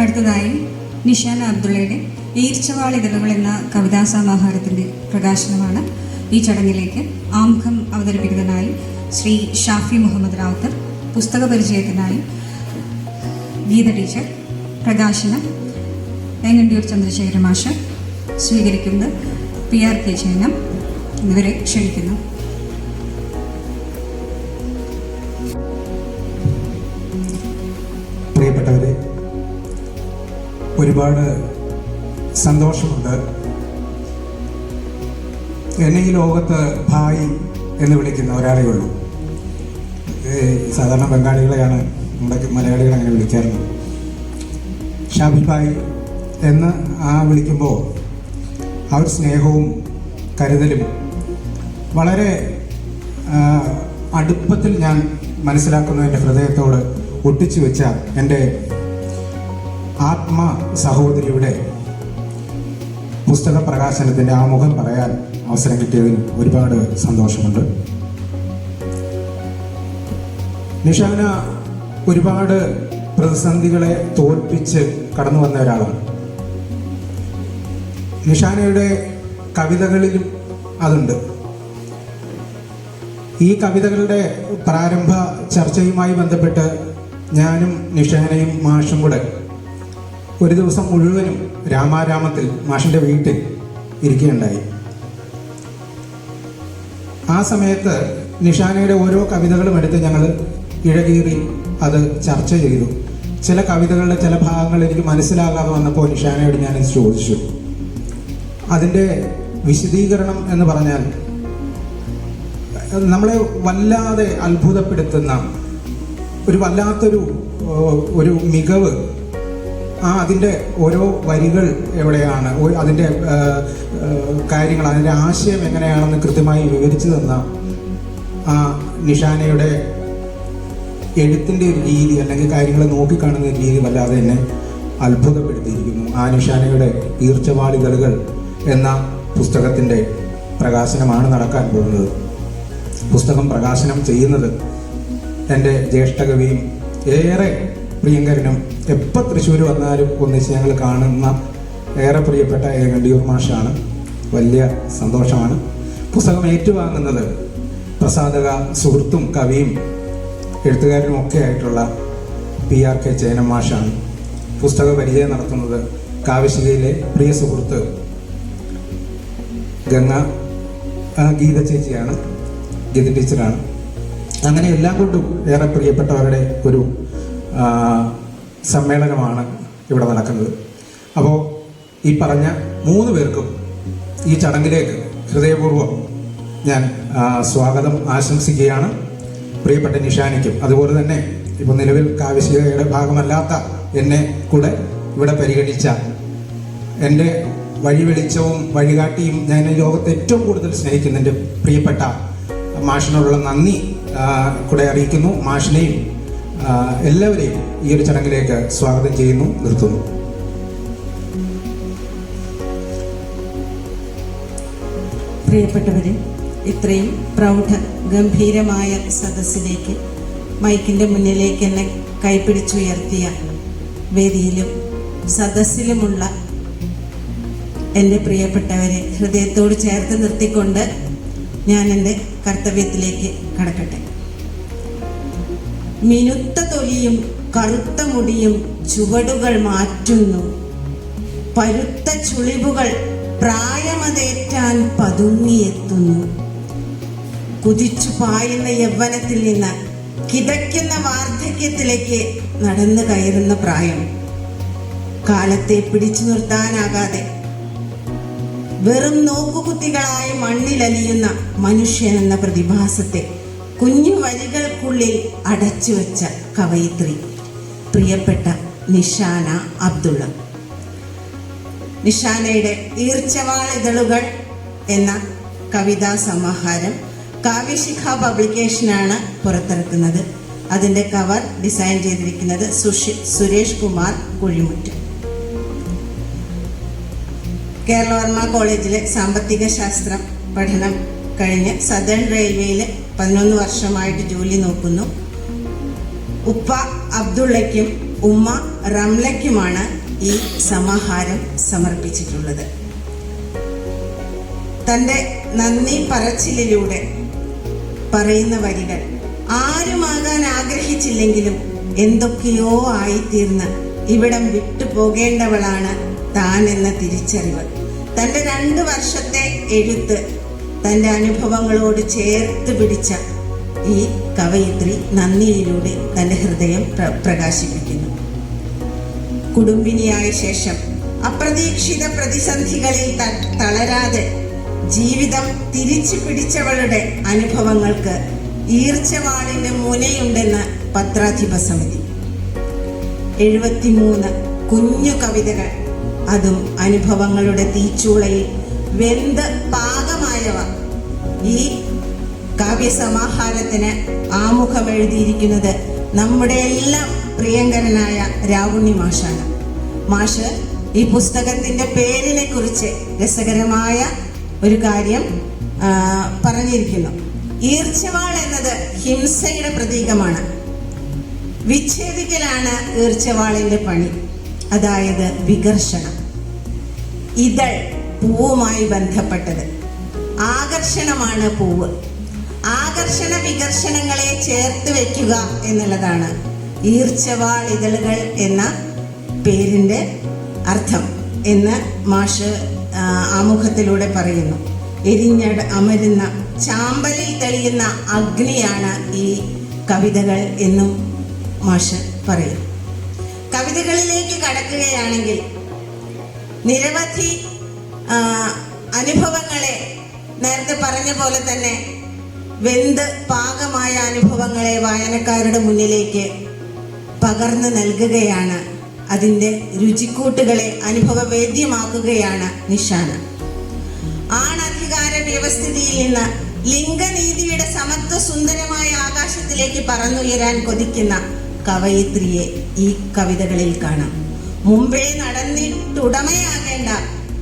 അടുത്തതായി നിഷാന അബ്ദുള്ളയുടെ ഈർച്ചവാളിതളുകൾ എന്ന കവിതാ സമാഹാരത്തിന്റെ പ്രകാശനമാണ് ഈ ചടങ്ങിലേക്ക് ആമുഖം അവതരിപ്പിക്കുന്നതിനായി ശ്രീ ഷാഫി മുഹമ്മദ് റാവുത്തർ പുസ്തക പരിചയത്തിനായി ഗീത ടീച്ചർ പ്രകാശനം ഏങ്ങണ്ടിയൂർ ചന്ദ്രശേഖര മാഷ് സ്വീകരിക്കുന്നത് പി ആർ കെ ചൈനം എന്നിവരെ ക്ഷണിക്കുന്നു. ഒരുപാട് സന്തോഷമുണ്ട്. എന്നെ ഈ ലോകത്ത് ഭായി എന്ന് വിളിക്കുന്ന ഒരാളേ ഉള്ളൂ. സാധാരണ ബംഗാളികളെയാണ് നമ്മുടെ മലയാളികൾ അങ്ങനെ വിളിക്കാറുള്ളത്. ഷാബി ഭായ് എന്ന് ആ വിളിക്കുമ്പോൾ ആ ഒരു സ്നേഹവും കരുതലും വളരെ അടുപ്പത്തിൽ ഞാൻ മനസ്സിലാക്കുന്ന എന്റെ ഹൃദയത്തോട് ഒട്ടിച്ചു വെച്ച എന്റെ ആത്മ സഹോദരിയുടെ പുസ്തക പ്രകാശനത്തിന്റെ ആമുഖം പറയാൻ അവസരം കിട്ടിയതിൽ ഒരുപാട് സന്തോഷമുണ്ട്. നിഷാന ഒരുപാട് പ്രതിസന്ധികളെ തോൽപ്പിച്ച് കടന്നു വന്ന ഒരാളാണ്. നിഷാനയുടെ കവിതകളിലും അതുണ്ട്. ഈ കവിതകളുടെ പ്രാരംഭ ചർച്ചയുമായി ബന്ധപ്പെട്ട് ഞാനും നിഷാനയും മാഷും കൂടെ ഒരു ദിവസം മുഴുവനും രാമാരാമത്തിൽ മാഷിന്റെ വീട്ടിൽ ഇരിക്കുകയുണ്ടായി. ആ സമയത്ത് നിഷാനയുടെ ഓരോ കവിതകളും എടുത്ത് ഞങ്ങൾ ഇഴകീറി അത് ചർച്ച ചെയ്തു. ചില കവിതകളുടെ ചില ഭാഗങ്ങൾ എനിക്ക് മനസ്സിലാകാതെ വന്നപ്പോൾ നിഷാനയോട് ഞാൻ ചോദിച്ചു. അതിന്റെ വിശദീകരണം എന്ന് പറഞ്ഞാൽ നമ്മളെ വല്ലാതെ അത്ഭുതപ്പെടുത്തുന്ന ഒരു വല്ലാത്തൊരു ഒരു മികവ് ആ അതിന്റെ ഓരോ വരികൾ എവിടെയാണ്? അതിന്റെ കാര്യങ്ങൾ അതിന്റെ ആശയം എങ്ങനെയാണെന്ന് കൃത്യമായി വിവരിച്ചു തന്ന ആ നിഷാനയുടെ എഴുത്തിന്റെ ഒരു രീതി അല്ലെങ്കിൽ കാര്യങ്ങൾ നോക്കിക്കാണുന്ന ഒരു രീതി വല്ലാതെ എന്നെ അത്ഭുതപ്പെടുത്തിയിരിക്കുന്നു. ആ നിഷാനയുടെ ഈർച്ചവാളിതളുകൾ എന്ന പുസ്തകത്തിന്റെ പ്രകാശനമാണ് നടക്കാൻ പോകുന്നത്. പുസ്തകം പ്രകാശനം ചെയ്യുന്നത് എന്റെ ജ്യേഷ്ഠകവിയും ഏറെ പ്രിയങ്കരനും എപ്പോൾ തൃശ്ശൂർ വന്നാലും ഒന്നിച്ച് ഞങ്ങൾ കാണുന്ന ഏറെ പ്രിയപ്പെട്ട ഏകണ്ടിയൂർ മാഷാണ്. വലിയ സന്തോഷമാണ്. പുസ്തകം ഏറ്റുവാങ്ങുന്നത് പ്രസാദക സുഹൃത്തും കവിയും എഴുത്തുകാരനും ഒക്കെ ആയിട്ടുള്ള പി ആർ കെ ചേനം മാഷാണ്. പുസ്തക പരിചയം നടത്തുന്നത് കാവശ്ശേരിയിലെ പ്രിയ സുഹൃത്ത് ഗംഗ ഗീത ചേച്ചിയാണ്. ഗീത ടീച്ചറാണ്. അങ്ങനെ എല്ലാം കൊണ്ടും ഏറെ പ്രിയപ്പെട്ടവരുടെ ഒരു സമ്മേളനമാണ് ഇവിടെ നടക്കുന്നത്. അപ്പോൾ ഈ പറഞ്ഞ മൂന്ന് പേർക്കും ഈ ചടങ്ങിലേക്ക് ഹൃദയപൂർവം ഞാൻ സ്വാഗതം ആശംസിക്കുകയാണ്. പ്രിയപ്പെട്ട നിഷാനിക്കും അതുപോലെ തന്നെ ഇപ്പോൾ നിലവിൽ കാവശ്യയുടെ ഭാഗമല്ലാത്ത എന്നെ കൂടെ ഇവിടെ പരിഗണിച്ച എന്റെ വഴി വെളിച്ചവും വഴികാട്ടിയും ഞാൻ ലോകത്ത് ഏറ്റവും കൂടുതൽ സ്നേഹിക്കുന്ന എന്റെ പ്രിയപ്പെട്ട മാഷിനോടുള്ള നന്ദി കൂടെ അറിയിക്കുന്നു. മാഷിനെയും എല്ലാവരെയും ഈ ഒരു ചടങ്ങിലേക്ക് സ്വാഗതം ചെയ്യുന്നു നിർത്തുന്നു. പ്രിയപ്പെട്ടവരെ ഇത്രയും പ്രൗഢ ഗംഭീരമായ സദസ്സിലേക്ക് മൈക്കിന്റെ മുന്നിലേക്ക് എന്നെ കൈപ്പിടിച്ചുയർത്തിയ വേദിയിലും സദസ്സിലുമുള്ള എന്റെ പ്രിയപ്പെട്ടവരെ ഹൃദയത്തോട് ചേർത്ത് നിർത്തിക്കൊണ്ട് ഞാൻ എന്റെ കർത്തവ്യത്തിലേക്ക് കടക്കട്ടെ. മിനുത്ത തൊലിയും കറുത്ത മുടിയും ചുവടുകൾ മാറ്റുന്നു. പരുത്ത ചുളിവുകൾ പ്രായമതേറ്റാൻ പതുങ്ങിയെത്തുന്നു. കുതിച്ചു പായുന്ന യൗവനത്തിൽ നിന്ന് കിതയ്ക്കുന്ന വാർദ്ധക്യത്തിലേക്ക് നടന്നു കയറുന്ന പ്രായം. കാലത്തെ പിടിച്ചു നിർത്താനാകാതെ വെറും നോക്കുകുത്തികളായി മണ്ണിലലിയുന്ന മനുഷ്യൻ എന്ന പ്രതിഭാസത്തെ കുഞ്ഞു വരികൾക്കുള്ളിൽ അടച്ചു വെച്ച കവയിത്രി പ്രിയപ്പെട്ട നിഷാന അബ്ദുള്ള. നിഷാനയുടെ ഈർച്ചവാളിതളുകൾ എന്ന കവിതാ സമാഹാരം കാവ്യശിഖ പബ്ലിക്കേഷനാണ് പുറത്തിറക്കുന്നത്. അതിന്റെ കവർ ഡിസൈൻ ചെയ്തിരിക്കുന്നത് സുഷി സുരേഷ് കുമാർ കുഴിമുറ്റ് കേരളവർമ്മ കോളേജിലെ സാമ്പത്തിക ശാസ്ത്രം പഠനം കഴിഞ്ഞ് സദേൺ റെയിൽവേയിൽ പതിനൊന്ന് വർഷമായിട്ട് ജോലി നോക്കുന്നു. ഉപ്പ അബ്ദുള്ളയ്ക്കും ഉമ്മ റംലയ്ക്കുമാണ് ഈ സമാഹാരം സമർപ്പിച്ചിട്ടുള്ളത്. തന്റെ നന്ദി പറച്ചിലിലൂടെ പറയുന്ന വരികൾ ആരുമാകാൻ ആഗ്രഹിച്ചില്ലെങ്കിലും എന്തൊക്കെയോ ആയിത്തീർന്ന് ഇവിടം വിട്ടു പോകേണ്ടവളാണ് താൻ എന്ന തിരിച്ചറിവ്. തന്റെ രണ്ട് വർഷത്തെ എഴുത്ത് തന്റെ അനുഭവങ്ങളോട് ചേർത്ത് പിടിച്ച ഈ കവയിത്രി നന്ദിയിലൂടെ തന്റെ ഹൃദയം പ്ര പ്രകാശിപ്പിക്കുന്നു. കുടുംബിനിയായ ശേഷം അപ്രതീക്ഷിത പ്രതിസന്ധികളിൽ തളരാതെ ജീവിതം തിരിച്ചു പിടിച്ചവളുടെ അനുഭവങ്ങൾക്ക് ഈർച്ചവാളിന് മുനയുണ്ടെന്ന് പത്രാധിപ സമിതി എഴുപത്തിമൂന്ന് കുഞ്ഞു കവിതകൾ. അതും അനുഭവങ്ങളുടെ തീച്ചൂളയിൽ വെന്ത് പാകമായവ ഈ കാവ്യസമാഹാരത്തിന് ആമുഖം എഴുതിയിരിക്കുന്നത് നമ്മുടെ എല്ലാം പ്രിയങ്കരനായ രാവുണ്ണി മാഷാണ്. മാഷ് ഈ പുസ്തകത്തിന്റെ പേരിനെ കുറിച്ച് രസകരമായ ഒരു കാര്യം പറഞ്ഞിരിക്കുന്നു. ഈർച്ചവാൾ എന്നത് ഹിംസയുടെ പ്രതീകമാണ്. വിച്ഛേദിക്കലാണ് ഈർച്ചവാളിന്റെ പണി അതായത് വികർഷണം. ഇതൾ പൂവുമായി ബന്ധപ്പെട്ടത്. ആകർഷണമാണ് പൂവ്. ആകർഷണ വികർഷണങ്ങളെ ചേർത്ത് വെക്കുക എന്നുള്ളതാണ് ഈർച്ചവാൾ ഇതളുകൾ എന്ന പേരിന്റെ അർത്ഥം എന്ന് മാഷ് ആമുഖത്തിലൂടെ പറയുന്നു. എരിഞ്ഞട അമരുന്ന ചാമ്പലിൽ തെളിയുന്ന അഗ്നിയാണ് ഈ കവിതകൾ എന്നും മാഷ് പറയും. കവിതകളിലേക്ക് കടക്കുകയാണെങ്കിൽ നിരവധി അനുഭവങ്ങളെ നേരത്തെ പറഞ്ഞ പോലെ തന്നെ വെന്ത് പാകമായ അനുഭവങ്ങളെ വായനക്കാരുടെ മുന്നിലേക്ക് പകർന്നു നൽകുകയാണ്. അതിന്റെ രുചിക്കൂട്ടുകളെ അനുഭവവേദ്യമാക്കുകയാണ് നിഷാന. ആണധികാര വ്യവസ്ഥിതിയിൽ നിന്ന് ലിംഗനീതിയുടെ സമത്വ സുന്ദരമായ ആകാശത്തിലേക്ക് പറന്നുയരാൻ കൊതിക്കുന്ന കവയിത്രിയെ ഈ കവിതകളിൽ കാണാം. മുമ്പേ നടന്നിട്ടുടമയാകേണ്ട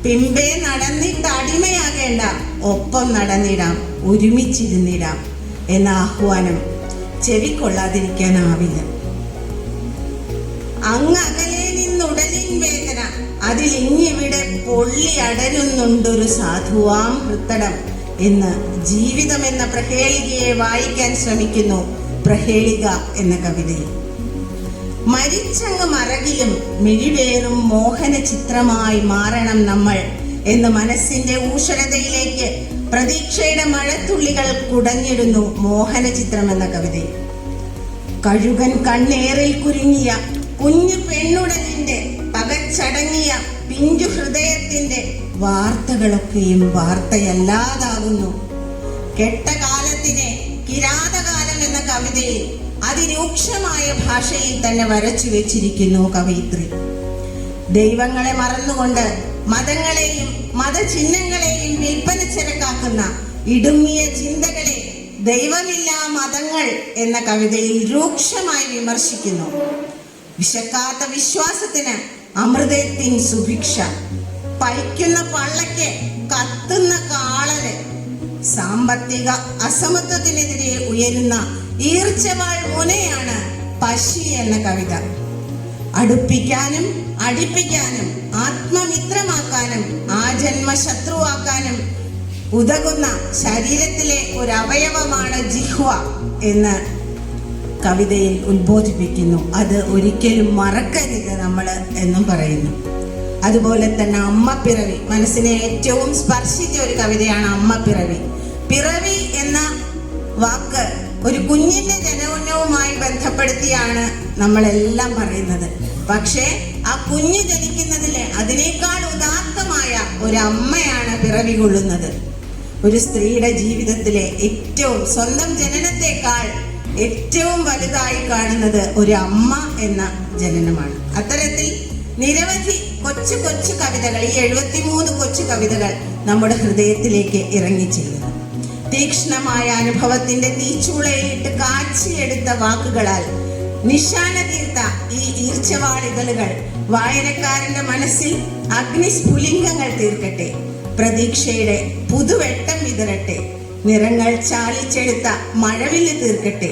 പിമ്പേ നടന്നിട്ട് അടിമയാകേണ്ട. ഒപ്പം നടന്നിടാം. ഒരുമിച്ചിരുന്നിടാം. എന്ന ആഹ്വാനം ചെവിക്കൊള്ളാതിരിക്കാനാവില്ല. അങ്ങ് അകലെ നിന്നുടലിൻ വേദന. അതിൽ ഇങ്ങിവിടെ പൊള്ളി അടരുന്നുണ്ടൊരു സാധുവാം ഹൃത്തടം എന്ന് ജീവിതം എന്ന പ്രഹേളികയെ വായിക്കാൻ ശ്രമിക്കുന്നു പ്രഹേളിക എന്ന കവിതയിൽ. മരിച്ചങ്ങ് മറകിലും മിഴിവേറും മോഹന ചിത്രമായി മാറണം നമ്മൾ എന്ന് മനസ്സിന്റെ ഊഷരതയിലേക്ക് പ്രതീക്ഷയുടെ മഴത്തുള്ളികൾ കുടഞ്ഞിടുന്നു മോഹന ചിത്രം എന്ന കവിത കഴുകൻ കണ്ണേറിൽ കുരുങ്ങിയ കുഞ്ഞു പെണ്ണുടലിന്റെ പകച്ചടങ്ങിയ പിഞ്ചു ഹൃദയത്തിന്റെ വാർത്തകളൊക്കെയും വാർത്തയല്ലാതാകുന്നു. കെട്ടകാലത്തിനെ കിരാതകാലം എന്ന കവിതയിൽ അതിരൂക്ഷമായ ഭാഷയിൽ തന്നെ വരച്ചു വെച്ചിരിക്കുന്നു കവയിത്രി. ദൈവങ്ങളെ മറന്നുകൊണ്ട് മതങ്ങളെയും മതചിഹ്നങ്ങളെയും വിൽപ്പന ചരക്കാക്കുന്ന ഇടുങ്ങിയ ചിന്തകളെ ദൈവമില്ലാ മതങ്ങൾ എന്ന കവിതയിൽ രൂക്ഷമായി വിമർശിക്കുന്നു. വിശക്കാത്ത വിശ്വാസത്തിന് അമൃതത്തിൻ സുഭിക്ഷ. പൈക്കുന്ന പള്ളയ്ക്ക് കത്തുന്ന കാളൽ. സാമ്പത്തിക അസമത്വത്തിനെതിരെ ഉയരുന്ന ഈർച്ചവാൾ മുനയാണ് പശി എന്ന കവിത. അടുപ്പിക്കാനും അടിപ്പിക്കാനും ആത്മമിത്രമാക്കാനും ആ ജന്മ ശത്രുവാക്കാനും ഉതകുന്ന ശരീരത്തിലെ ഒരു അവയവമാണ് ജിഹ്വ എന്ന് കവിതയിൽ ഉദ്ബോധിപ്പിക്കുന്നു. അത് ഒരിക്കലും മറക്കരുത് നമ്മൾ എന്നും പറയുന്നു. അതുപോലെ തന്നെ അമ്മ പിറവി മനസ്സിനെ ഏറ്റവും സ്പർശിച്ച ഒരു കവിതയാണ് അമ്മ പിറവി പിറവി എന്ന വാക്ക് ഒരു കുഞ്ഞിന്റെ ജനനവുമായി ബന്ധപ്പെടുത്തിയാണ് നമ്മളെല്ലാം പറയുന്നത്. പക്ഷേ ആ കുഞ്ഞ് ജനിക്കുന്നതിൽ അതിനേക്കാൾ ഉദാത്തമായ ഒരു അമ്മയാണ് പിറവി കൊള്ളുന്നത്. ഒരു സ്ത്രീയുടെ ജീവിതത്തിലെ ഏറ്റവും സ്വന്തം ജനനത്തെക്കാൾ ഏറ്റവും വലുതായി കാണുന്നത് ഒരു അമ്മ എന്ന ജനനമാണ്. അത്തരത്തിൽ നിരവധി കൊച്ചു കൊച്ചു കവിതകൾ ഈ എഴുപത്തിമൂന്ന് കൊച്ചു കവിതകൾ നമ്മുടെ ഹൃദയത്തിലേക്ക് ഇറങ്ങിച്ചെല്ലുന്നു തീക്ഷ്ണമായ അനുഭവത്തിന്റെ തീച്ചൂളയിട്ട് കാച്ചിയെടുത്ത വാക്കുകളാൽ നിശാന തീർത്ത ഈ ഈർച്ചവാളികളുകൾ വായനക്കാരന്റെ മനസ്സിൽ അഗ്നിസ്ഫുലിംഗങ്ങൾ തീർക്കട്ടെ പ്രതീക്ഷയുടെ പുതുവെട്ടം വിതരട്ടെ നിറങ്ങൾ ചാലിച്ചെടുത്ത മഴവിൽ തീർക്കട്ടെ.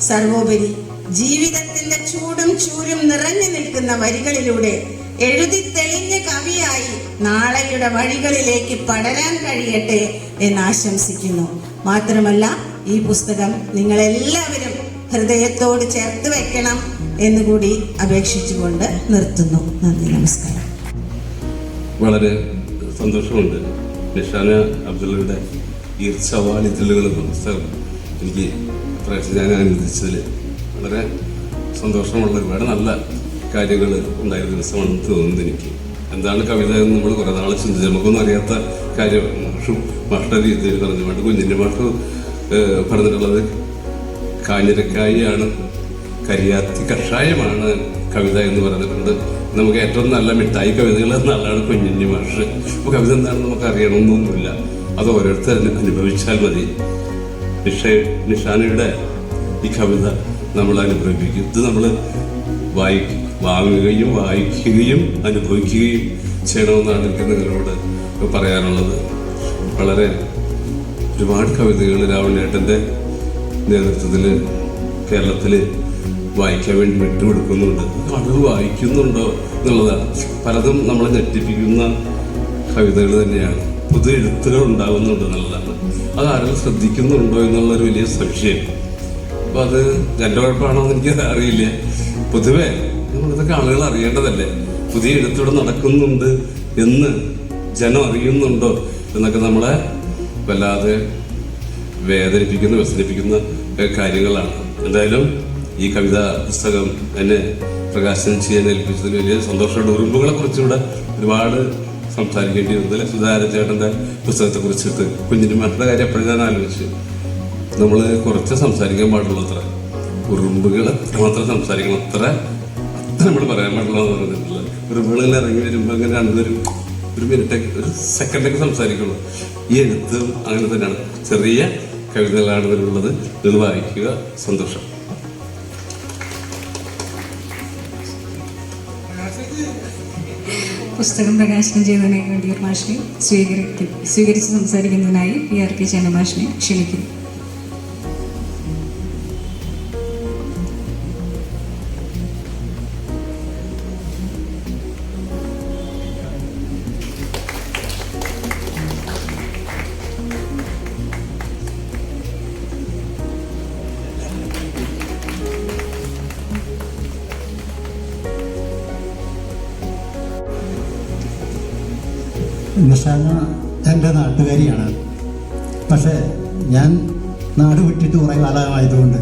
സർവോപരി ജീവിതത്തിന്റെ ചൂടും ചൂരും നിറഞ്ഞു നിൽക്കുന്ന വരികളിലൂടെ എഴുതി തെളിഞ്ഞ കവിയായി നാളെയുടെ വഴികളിലേക്ക് പടരാൻ കഴിയട്ടെ എന്ന് ആശംസിക്കുന്നു. മാത്രമല്ല ഈ പുസ്തകം നിങ്ങളെല്ലാവരും ഹൃദയത്തോട് ചേർത്ത് വെക്കണം എന്നുകൂടി അപേക്ഷിച്ചുകൊണ്ട് നിർത്തുന്നു. നന്ദി നമസ്കാരം. വളരെ സന്തോഷമുണ്ട്. നിഷാന അബ്ദുള്ളയുടെ ഈർച്ചവാൾ ഇതിലുകൾ എന്ന പുസ്തകം എനിക്ക് പ്രേക്ഷകൻ ഞാൻ അനുവദിച്ചതിൽ വളരെ സന്തോഷമുള്ള ഒരുപാട് നല്ല കാര്യങ്ങൾ ഉണ്ടായ ദിവസമാണെന്ന് തോന്നുന്നത് എനിക്ക്. എന്താണ് കവിത എന്ന് നമ്മൾ കുറേ നാൾ ചിന്തിച്ചു. നമുക്കൊന്നും അറിയാത്ത കാര്യം. മാഷും മാഷ്ട രീതിയിൽ പറഞ്ഞു. പണ്ട് കുഞ്ഞിന്റെ മാഷ് പറഞ്ഞിട്ടുള്ളത് കാഞ്ഞിരക്കായാണ് കരിയാത്തി കഷായമാണ് കവിത എന്ന് പറഞ്ഞിട്ടുണ്ട്. നമുക്ക് ഏറ്റവും നല്ല മിഠായി കവിതകൾ നല്ലതാണ് കുഞ്ഞിന്റെ മാഷ്. അപ്പോൾ കവിത എന്താണെന്ന് നമുക്ക് അറിയണമെന്നൊന്നുമില്ല. അത് ഓരോരുത്തർ അനുഭവിച്ചാൽ മതി. നിഷ നിഷാനയുടെ ഈ കവിത നമ്മൾ അനുഭവിക്കും ഇത് നമ്മൾ വായി വാങ്ങുകയും വായിക്കുകയും അനുഭവിക്കുകയും ചെയ്യണമെന്നാണ് എനിക്ക് നിങ്ങളോട് പറയാനുള്ളത്. വളരെ ഒരുപാട് കവിതകൾ രാവണേട്ടന്റെ നേതൃത്വത്തിൽ കേരളത്തിൽ വായിക്കാൻ വേണ്ടി വിട്ടുകൊടുക്കുന്നുണ്ട്. ആളുകൾ വായിക്കുന്നുണ്ടോ എന്നുള്ളതാണ്. പലതും നമ്മളെ ഞെട്ടിപ്പിക്കുന്ന കവിതകൾ തന്നെയാണ്. പുതു എഴുത്തുകൾ ഉണ്ടാകുന്നുണ്ട് എന്നുള്ളതാണ്. അത് ആരും ശ്രദ്ധിക്കുന്നുണ്ടോ എന്നുള്ളൊരു വലിയ സംശയം. അപ്പോൾ അത് എന്റെ കുഴപ്പമാണോ എന്ന് എനിക്ക് അറിയില്ല പൊതുവെ നമ്മളിതൊക്കെ ആളുകൾ അറിയേണ്ടതല്ലേ? പുതിയ എഴുത്തിവിടെ നടക്കുന്നുണ്ട് എന്ന് ജനം അറിയുന്നുണ്ടോ എന്നൊക്കെ നമ്മളെ വല്ലാതെ വേദനിപ്പിക്കുന്ന വ്യസനിപ്പിക്കുന്ന കാര്യങ്ങളാണ്. എന്തായാലും ഈ കവിത പുസ്തകം എന്നെ പ്രകാശനം ചെയ്യാൻ ഏൽപ്പിച്ചതിൽ വലിയ സന്തോഷമുണ്ട്. ഉറുമ്പുകളെ കുറിച്ചുകൂടെ ഒരുപാട് സംസാരിക്കേണ്ടി വന്നില്ല സുധാര ചേട്ടന്റെ പുസ്തകത്തെ കുറിച്ചിട്ട് കുഞ്ഞിന് മറ്റുള്ള കാര്യം എപ്പോഴും ഞാൻ ആലോചിച്ചു. നമ്മൾ കുറച്ച് സംസാരിക്കാൻ പാടുള്ളൂ അത്ര. ഉറുമ്പുകൾ മാത്രം സംസാരിക്കണം. അത്ര നമ്മൾ പറയാൻ പാടുള്ളൂ എന്ന് ഒരു ഉറുമ്പുകളിൽ ഇറങ്ങി വരുമ്പോൾ അങ്ങനെ രണ്ടുപേരും ഒരു മിനിറ്റ് ഒരു സെക്കൻഡൊക്കെ സംസാരിക്കുള്ളൂ. ഈ എഴുത്തും അങ്ങനെ തന്നെയാണ്. ചെറിയ കവിതകളാണ് ഇതിലുള്ളത്. ഇത് വായിക്കുക. സന്തോഷം. പുസ്തകം പ്രകാശനം ചെയ്യുന്നതിനായി വേണ്ടി മാഷിനെ സ്വീകരിക്കും സ്വീകരിച്ച് സംസാരിക്കുന്നതിനായി പി ആർ കെ ചന്ദ്രമാഷിനെ ക്ഷണിക്കുന്നു. നിഷാന എന്റെ നാട്ടുകാരിയാണ്. പക്ഷേ ഞാൻ നാട് വിട്ടിട്ട് കുറേ കാലമായതുകൊണ്ട്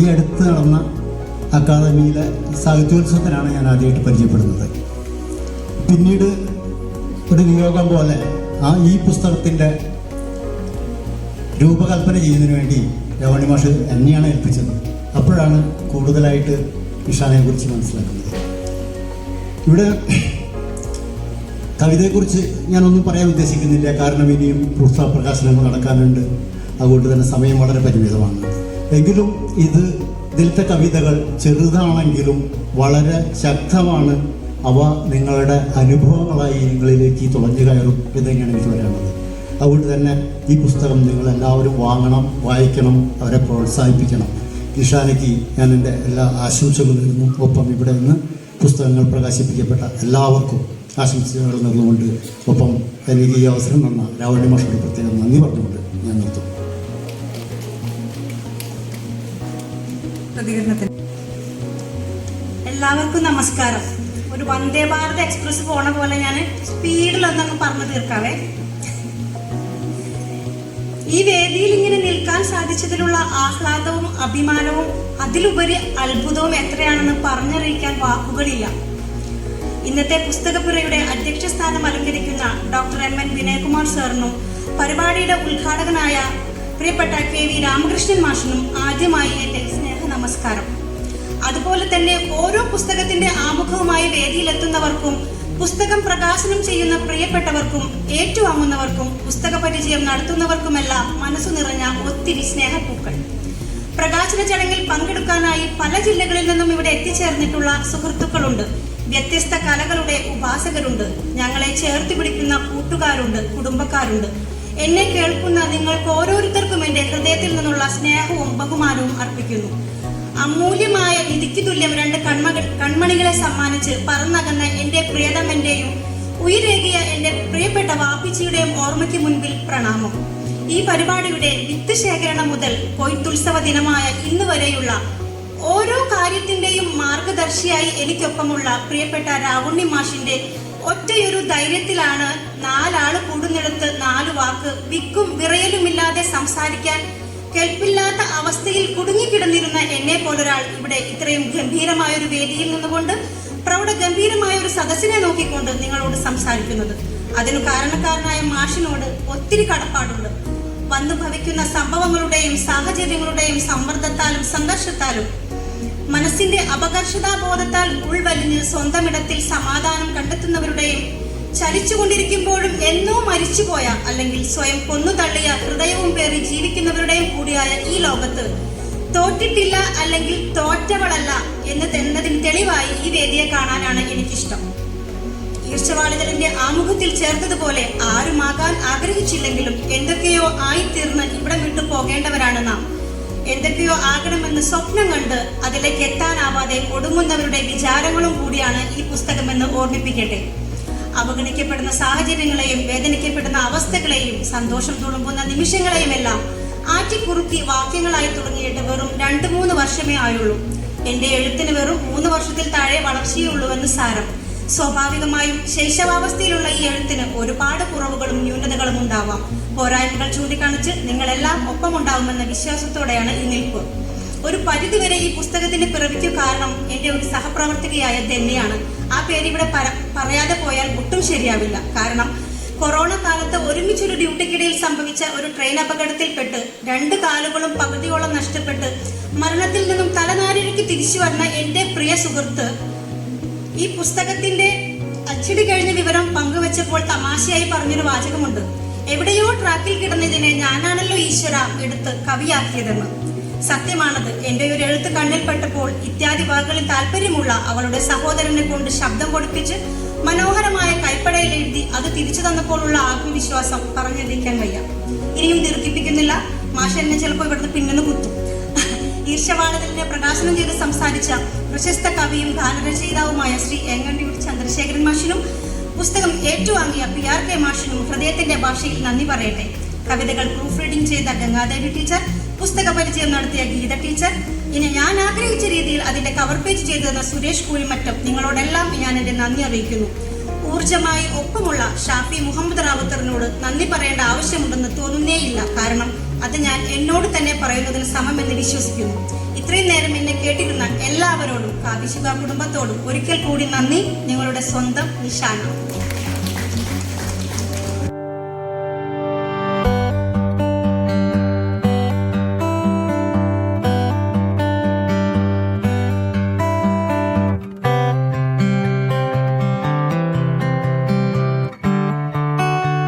ഈ അടുത്ത് നടന്ന അക്കാദമിയിലെ സാഹിത്യോത്സവത്തിനാണ് ഞാൻ ആദ്യമായിട്ട് പരിചയപ്പെടുന്നത്. പിന്നീട് ഒരു നിയോഗം പോലെ ആ ഈ പുസ്തകത്തിന്റെ രൂപകൽപ്പന ചെയ്യുന്നതിന് വേണ്ടി രവണി മാഷ് എന്നെയാണ് ഏൽപ്പിച്ചത്. അപ്പോഴാണ് കൂടുതലായിട്ട് നിഷാനെ കുറിച്ച് മനസ്സിലാക്കുന്നത്. ഇവിടെ കവിതയെക്കുറിച്ച് ഞാനൊന്നും പറയാൻ ഉദ്ദേശിക്കുന്നില്ല. കാരണം ഇനിയും പുസ്തക പ്രകാശനങ്ങൾ നടക്കാനുണ്ട്. അതുകൊണ്ട് തന്നെ സമയം വളരെ പരിമിതമാണ്. എങ്കിലും ഇത് ഇതിലത്തെ കവിതകൾ ചെറുതാണെങ്കിലും വളരെ ശക്തമാണ്. അവ നിങ്ങളുടെ അനുഭവങ്ങളായി നിങ്ങളിലേക്ക് തുളഞ്ഞു കയറും എന്ന് തന്നെയാണ് എനിക്ക് പറയാനുള്ളത്. അതുകൊണ്ട് തന്നെ ഈ പുസ്തകം നിങ്ങൾ എല്ലാവരും വാങ്ങണം വായിക്കണം അവരെ പ്രോത്സാഹിപ്പിക്കണം. ഇഷാനയ്ക്ക് ഞാൻ എന്റെ എല്ലാ ആശംസകളും നേരുന്നു. ഒപ്പം ഇവിടെ നിന്ന് പുസ്തകങ്ങൾ പ്രകാശിപ്പിക്കപ്പെട്ട എല്ലാവർക്കും ആശംസകൾ നേർന്നുകൊണ്ട് ഒപ്പം എനിക്ക് ഈ അവസരം തന്ന രാവണി മാഷോട് പ്രത്യേകം നന്ദി പറഞ്ഞുകൊണ്ട് ഞാൻ നിർത്തും എല്ലാവർക്കും നമസ്കാരം. ഒരു വന്ദേ ഭാരത് എക്സ്പ്രസ് പോണ പോലെ ഞാൻ സ്പീഡിലൊന്നങ്ങ് പറഞ്ഞു തീർക്കാവേ. ഈ വേദിയിൽ ഇങ്ങനെ നിൽക്കാൻ സാധിച്ചതിലുള്ള ആഹ്ലാദവും അഭിമാനവും അതിലുപരി അത്ഭുതവും എത്രയാണെന്ന് പറഞ്ഞറിയിക്കാൻ വാക്കുകളില്ല. ഇന്നത്തെ പുസ്തകപ്പുരയുടെ അധ്യക്ഷ സ്ഥാനം അലങ്കരിക്കുന്ന ഡോക്ടർ എം എൻ വിനയകുമാർ സാറിനും പരിപാടിയുടെ ഉദ്ഘാടകനായ പ്രിയപ്പെട്ട കെ വി രാമകൃഷ്ണൻ മാഷിനും ആദ്യമായി എന്റെ സ്നേഹ നമസ്കാരം അതുപോലെ തന്നെ ഓരോ പുസ്തകത്തിന്റെ ആമുഖവുമായി വേദിയിലെത്തുന്നവർക്കും പുസ്തകം പ്രകാശനം ചെയ്യുന്ന പ്രിയപ്പെട്ടവർക്കും ഏറ്റുവാങ്ങുന്നവർക്കും പുസ്തക പരിചയം നടത്തുന്നവർക്കുമെല്ലാം മനസ്സു നിറഞ്ഞ ഒത്തിരി സ്നേഹപ്പൂക്കൾ. പ്രകാശന ചടങ്ങിൽ പങ്കെടുക്കാനായി പല ജില്ലകളിൽ നിന്നും ഇവിടെ എത്തിച്ചേർന്നിട്ടുള്ള സുഹൃത്തുക്കളുണ്ട്. വ്യത്യസ്ത കലകളുടെ ഉപാസകരുണ്ട്. ഞങ്ങളെ ചേർത്ത് പിടിക്കുന്ന കൂട്ടുകാരുണ്ട് കുടുംബക്കാരുണ്ട്. എന്നെ കേൾക്കുന്ന നിങ്ങൾക്ക് ഓരോരുത്തർക്കും എന്റെ ഹൃദയത്തിൽ നിന്നുള്ള സ്നേഹവും ബഹുമാനവും അർപ്പിക്കുന്നു. അമൂല്യമായ വിധിക്ക് തുല്യം രണ്ട് കൺമകൾ കൺമണികളെ സമ്മാനിച്ച് പറന്നകന്ന എന്റെ പ്രിയതമന്റെയും ഉയരേകിയ എന്റെ പ്രിയപ്പെട്ട വാപ്പിച്ചിയുടെയും ഓർമ്മയ്ക്ക് മുൻപിൽ പ്രണാമം. ഈ പരിപാടിയുടെ വിത്ത് ശേഖരണം മുതൽ കൊയ്ത്തുത്സവ ദിനമായ ഇന്ന് വരെയുള്ള ഓരോ കാര്യത്തിന്റെയും മാർഗദർശിയായി എനിക്കൊപ്പമുള്ള പ്രിയപ്പെട്ട രാവുണ്ണി മാഷിന്റെ ഒറ്റയൊരു ധൈര്യത്തിലാണ് നാലാൾ കൂടുന്നിടത്ത് നാല് വാക്ക് വിക്കും വിറയലുമില്ലാതെ സംസാരിക്കാൻ കേൾപ്പില്ലാത്ത അവസ്ഥയിൽ കുടുങ്ങിക്കിടന്നിരുന്ന എന്നെ പോലൊരാൾ ഇവിടെ ഇത്രയും ഗംഭീരമായ ഒരു വേദിയിൽ നിന്നുകൊണ്ട് പ്രൗഢ ഗംഭീരമായ ഒരു സദസ്സിനെ നോക്കിക്കൊണ്ട് നിങ്ങളോട് സംസാരിക്കുന്നത്. അതിനു കാരണക്കാരനായ മാഷിനോട് ഒത്തിരി കടപ്പാടുണ്ട്. വന്നു ഭവിക്കുന്ന സംഭവങ്ങളുടെയും സാഹചര്യങ്ങളുടെയും സമ്മർദ്ദത്താലും സംഘർഷത്താലും മനസ്സിന്റെ അപകർഷതാബോധത്താൽ ഉൾവലിഞ്ഞ് സ്വന്തമിടത്തിൽ സമാധാനം കണ്ടെത്തുന്നവരുടെയും ചലിച്ചുകൊണ്ടിരിക്കുമ്പോഴും എന്നോ മരിച്ചുപോയ അല്ലെങ്കിൽ സ്വയം കൊന്നു തള്ളിയ ഹൃദയവും പേറി ജീവിക്കുന്നവരുടെയും കൂടിയായ ഈ ലോകത്ത് തോറ്റിട്ടില്ല അല്ലെങ്കിൽ തോറ്റവളല്ല എന്ന് എന്നതിന് തെളിവായി ഈ വേദിയെ കാണാനാണ് എനിക്കിഷ്ടം. ഈർച്ചവാളിതലിന്റെ ആമുഖത്തിൽ ചേർത്തതുപോലെ ആരുമാകാൻ ആഗ്രഹിച്ചില്ലെങ്കിലും എന്തൊക്കെയോ ആയിത്തീർന്ന് ഇവിടെ വിട്ടു പോകേണ്ടവരാണ് നാം. എന്തൊക്കെയോ ആകണമെന്ന് സ്വപ്നം കണ്ട് അതിലേക്ക് എത്താനാവാതെ ഒടുങ്ങുന്നവരുടെ വിചാരങ്ങളും കൂടിയാണ് ഈ പുസ്തകമെന്ന് ഓർമ്മിപ്പിക്കട്ടെ. അവഗണിക്കപ്പെടുന്ന സാഹചര്യങ്ങളെയും വേദനിക്കപ്പെടുന്ന അവസ്ഥകളെയും സന്തോഷം തുളുമ്പുന്ന നിമിഷങ്ങളെയും എല്ലാം ആറ്റിക്കുറുക്കി വാക്യങ്ങളായി തുടങ്ങിയിട്ട് വെറും രണ്ടു മൂന്ന് വർഷമേ ആയുള്ളൂ. എന്റെ എഴുത്തിന് വെറും മൂന്ന് വർഷത്തിൽ താഴെ വളർച്ചയുള്ളൂവെന്ന് സാരം. സ്വാഭാവികമായും ശൈശവാവസ്ഥയിലുള്ള ഈ എഴുത്തിന് ഒരുപാട് കുറവുകളും ന്യൂനതകളും ഉണ്ടാവാം. പോരായ്മകൾ ചൂണ്ടിക്കാണിച്ച് നിങ്ങളെല്ലാം ഒപ്പമുണ്ടാവുമെന്ന വിശ്വാസത്തോടെയാണ് ഈ നിൽപ്പ്. ഒരു പരിധിവരെ ഈ പുസ്തകത്തിന്റെ പിറവിക്കു കാരണം എന്റെ ഒരു സഹപ്രവർത്തകയായ ധന്യയാണ്. ആ പേര് ഇവിടെ പറയാതെ പോയാൽ ഒട്ടും ശരിയാവില്ല. കാരണം കൊറോണ കാലത്ത് ഒരുമിച്ചൊരു ഡ്യൂട്ടിക്കിടയിൽ സംഭവിച്ച ഒരു ട്രെയിൻ അപകടത്തിൽപ്പെട്ട് രണ്ട് കാലുകളും പകുതിയോളം നഷ്ടപ്പെട്ട് മരണത്തിൽ നിന്നും തലനാരിഴയ്ക്ക് തിരിച്ചു വന്ന എന്റെ പ്രിയ സുഹൃത്ത് ഈ പുസ്തകത്തിന്റെ അച്ചടി കഴിഞ്ഞ വിവരം പങ്കുവച്ചപ്പോൾ തമാശയായി പറഞ്ഞൊരു വാചകമുണ്ട്. എവിടെയോ ട്രാക്കിൽ കിടന്നതിനെ ഞാനാണല്ലോ ഈശ്വര എടുത്ത് കവിയാക്കിയതെന്ന്. സത്യമാണത്. എന്റെ ഒരു എഴുത്ത് കണ്ണിൽപ്പെട്ടപ്പോൾ ഇത്യാദി വാക്കുകളിൽ താല്പര്യമുള്ള അവളുടെ സഹോദരനെ കൊണ്ട് ശബ്ദം കൊടുപ്പിച്ച് മനോഹരമായ കൈപ്പടയിൽ എഴുതി അത് തിരിച്ചു തന്നപ്പോഴുള്ള ആത്മവിശ്വാസം പറഞ്ഞറിയിക്കാൻ വയ്യ. ഇനിയും ദീർഘിപ്പിക്കുന്നില്ല. മാഷ എന്നെ ചിലപ്പോൾ ഇവിടുന്ന് പിന്നെ കുത്തും. ഈർഷവാണതിനെ പ്രകാശനം ചെയ്ത് സംസാരിച്ച പ്രശസ്ത കവിയും ഗാനരചയിതാവുമായ ശ്രീ ഏങ്ങണ്ടിയൂർ ചന്ദ്രശേഖരൻ മാഷിനും പുസ്തകം ഏറ്റുവാങ്ങിയ പി ആർ കെ മാഷിനും ഹൃദയത്തിന്റെ ഭാഷയിൽ നന്ദി പറയട്ടെ. കവിതകൾ പ്രൂഫ് റീഡിംഗ് ചെയ്ത ഗംഗാദേവി ടീച്ചർ പുസ്തക പരിചയം നടത്തിയ ഗീത ടീച്ചർ ഇനി ഞാൻ ആഗ്രഹിച്ച രീതിയിൽ അതിന്റെ കവർ പേജ് ചെയ്തു തന്ന സുരേഷ് കൂഴിമറ്റം നിങ്ങളോടെല്ലാം ഞാൻ എന്റെ നന്ദി അറിയിക്കുന്നു. ഊർജമായി ഒപ്പമുള്ള ഷാഫി മുഹമ്മദ് റാവുത്തറിനോട് നന്ദി പറയേണ്ട ആവശ്യമുണ്ടെന്ന് തോന്നുന്നേയില്ല. കാരണം അത് ഞാൻ എന്നോട് തന്നെ പറയുന്നതിന് സമമെന്ന് വിശ്വസിക്കുന്നു. ഇത്രയും നേരം എന്നെ കേട്ടിരുന്ന എല്ലാവരോടും കാവിശുക കുടുംബത്തോടും ഒരിക്കൽ കൂടി നന്ദി. നിങ്ങളുടെ സ്വന്തം നിഷാന